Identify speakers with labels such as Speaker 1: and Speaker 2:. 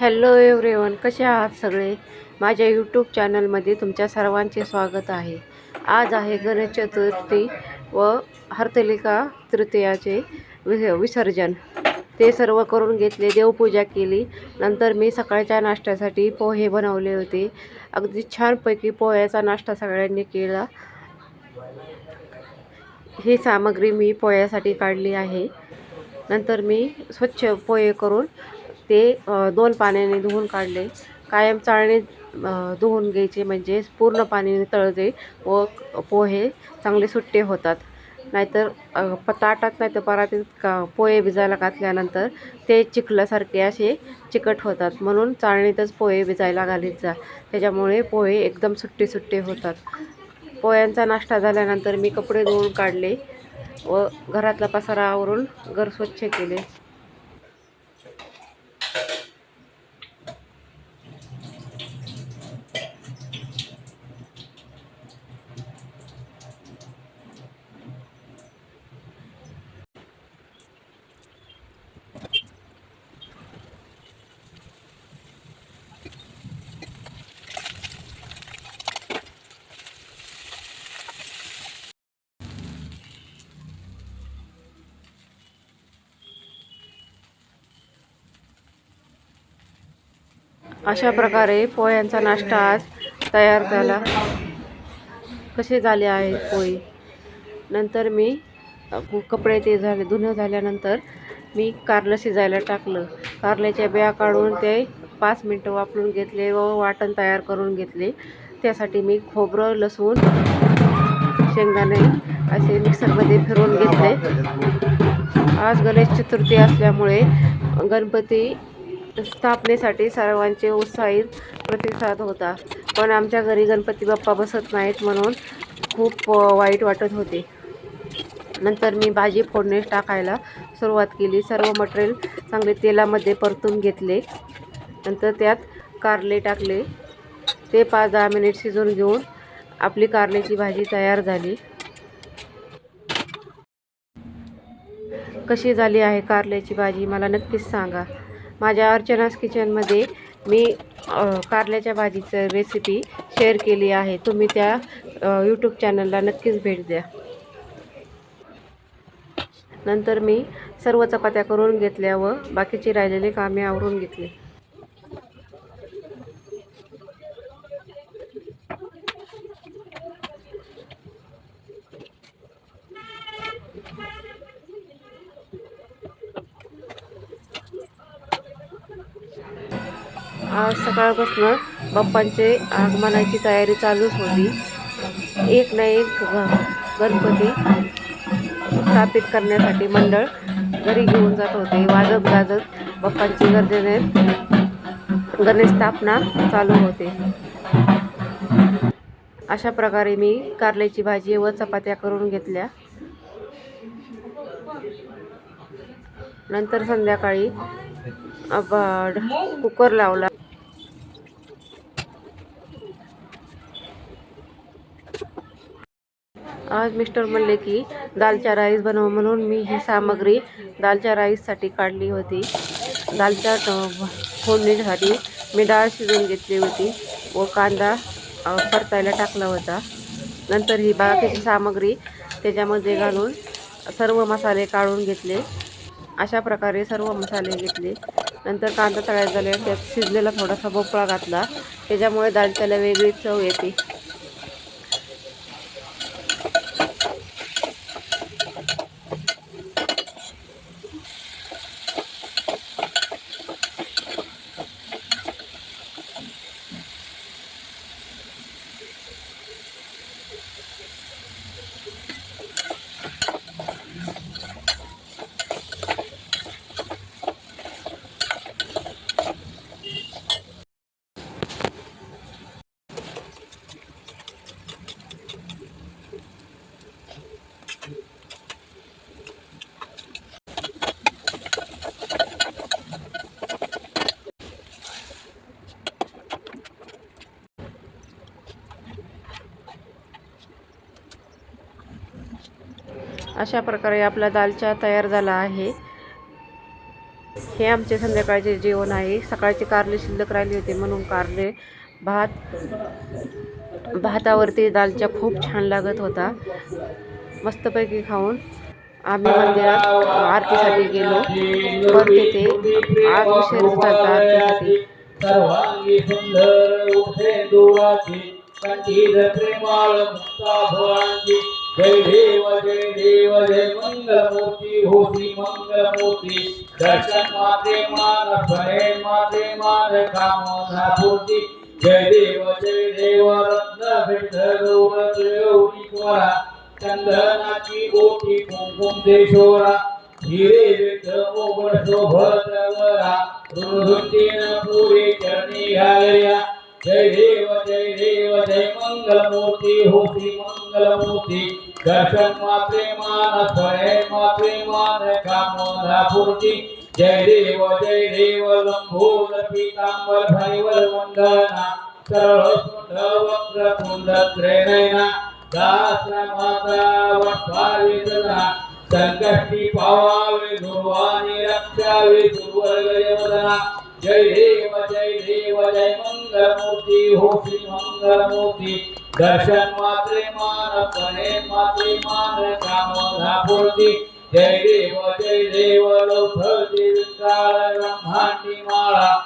Speaker 1: Hello everyone कसे आहात सगळे? माझ्या यूट्यूब चॅनलमध्ये तुमच्या सर्वांचे स्वागत आहे. आज आहे गणेश चतुर्थी व हरतलिका तृतीयाचे वि विसर्जन. ते सर्व करून घेतले देवपूजा केली. नंतर मी सकाळच्या नाश्त्यासाठी पोहे बनवले होते. अगदी छानपैकी पोह्याचा नाश्ता सगळ्यांनी केला. ही सामग्री मी पोह्यासाठी काढली आहे. नंतर मी स्वच्छ पोहे करून ते दोन पाण्याने धुवून काढले. कायम चाळणे धुवून घ्यायचे म्हणजे पूर्ण पाण्याने तळजे व पोहे चांगले सुट्टे होतात. नाहीतर प ताटात नाही तर परातीत का पोहे भिजायला घातल्यानंतर ते चिखल्यासारखे असे चिकट होतात. म्हणून चाळणीतच पोहे भिजायला घालीत जा. त्याच्यामुळे पोहे एकदम सुट्टे सुट्टे होतात. पोह्यांचा नाश्ता झाल्यानंतर मी कपडे धुवून काढले व घरातला पसारा आवरून घर स्वच्छ केले. अशा प्रकारे पोह्यांचा नाश्ता आज तयार झाला. कसे झाले आहेत पोहे नंतर मी कपडे ते झाले धुणं झाल्यानंतर मी कारलं शिजायला टाकलं. कारल्याच्या बिया काढून ते पाच मिनटं वापरून घेतले व वाटण तयार करून घेतले. त्यासाठी मी खोबरं लसूण शेंगदाणे असे मिक्सरमध्ये फिरवून घेतले. आज गणेश चतुर्थी असल्यामुळे गणपती स्थापनेसाठी सर्वांचे उत्साहित प्रतिसाद होता. पण आमच्या घरी गणपती बाप्पा बसत नाहीत म्हणून खूप वाईट वाटत होते. नंतर मी भाजी फोडणीस टाकायला सुरुवात केली. सर्व मटेरियल चांगले तेलामध्ये परतून घेतले. नंतर त्यात कारले टाकले. ते पाच दहा मिनिट शिजवून घेऊन आपली कारल्याची भाजी तयार झाली. कशी झाली आहे कारल्याची भाजी? मला नक्कीच सांगा. माझ्या अर्चनास किचनमध्ये मी कारल्याच्या भाजीचं रेसिपी शेअर केली आहे. तुम्ही त्या यूट्यूब चॅनलला नक्कीच भेट द्या. नंतर मी सर्व चपात्या करून घेतल्या व बाकीची राहिलेली कामे आवरून घेतले. आज सकाळपासून बाप्पांचे आगमनाची तयारी चालूच होती. एक ना एक ग- गणपती स्थापित करण्यासाठी मंडळ घरी घेऊन जात होते. वाजत गाजत बाप्पांची गर्जने गणेश स्थापना चालू होते. अशा प्रकारे मी कारल्याची भाजी व चपात्या करून घेतल्या. नंतर संध्याकाळी कुकर लावला. आज मिस्टर म्हणले की दालच्या राईस बनव म्हणून मी ही सामग्री दालच्या राईससाठी काढली होती. दालच्या फोडणीसाठी मी डाळ शिजवून घेतली होती व कांदा परतायला टाकला होता. नंतर ही बाकीची सामग्री त्याच्यामध्ये घालून सर्व मसाले काढून घेतले. अशा प्रकारे सर्व मसाले घेतले. नंतर कांदा तळायला झाल्यावर त्यात शिजलेला थोडासा भोपळा घातला. त्याच्यामुळे दालच्याला वेगळी चव येते. अशा प्रकारे आपला दालचा तयार झाला आहे. हे आमचे संध्याकाळचे जेवण आहे. सकाळचे कारले शिल्लक राहिली होते म्हणून कारले भात भातावरती दालच्या खूप छान लागत होता. मस्तपैकी खाऊन आम्ही मंदिरात आरतीसाठी गेलो. पण तिथे आज उशीर झाला आरतीसाठी
Speaker 2: जय देव जय देव जय मंगलमूर्ती होती मंगलमूर्ती. दर्शन माते मान फळे माते मान कामना पूर्ती. जय देव जय देव रत्न भेट गौरी कोरा. चंदनाची ओटी कुंकुम देशोरा हिरे विठ मोगळ शोभत वरा. रुंदुंतीन पुरी दर्शन प्रेमान मान प्रेमान कामना पूर्ती जय देव जय देव लंबोदर पितांबर भैवल वंदना सरळ सुंड वक्र कुंड त्रेनयना दासरा माता वटवारी सदा संकष्टी पावावे दुर्वाणी रक्षावे दुर्वर्ग यमदना जय देव जय देव जय मंगलमूर्ती हो श्री मंगलमूर्ती. दर्शन मात्रे मान पणे मात्रे मान कामना पूर्ती जय देव जय देव लौथ देव काळ ब्रह्मांडी माळा.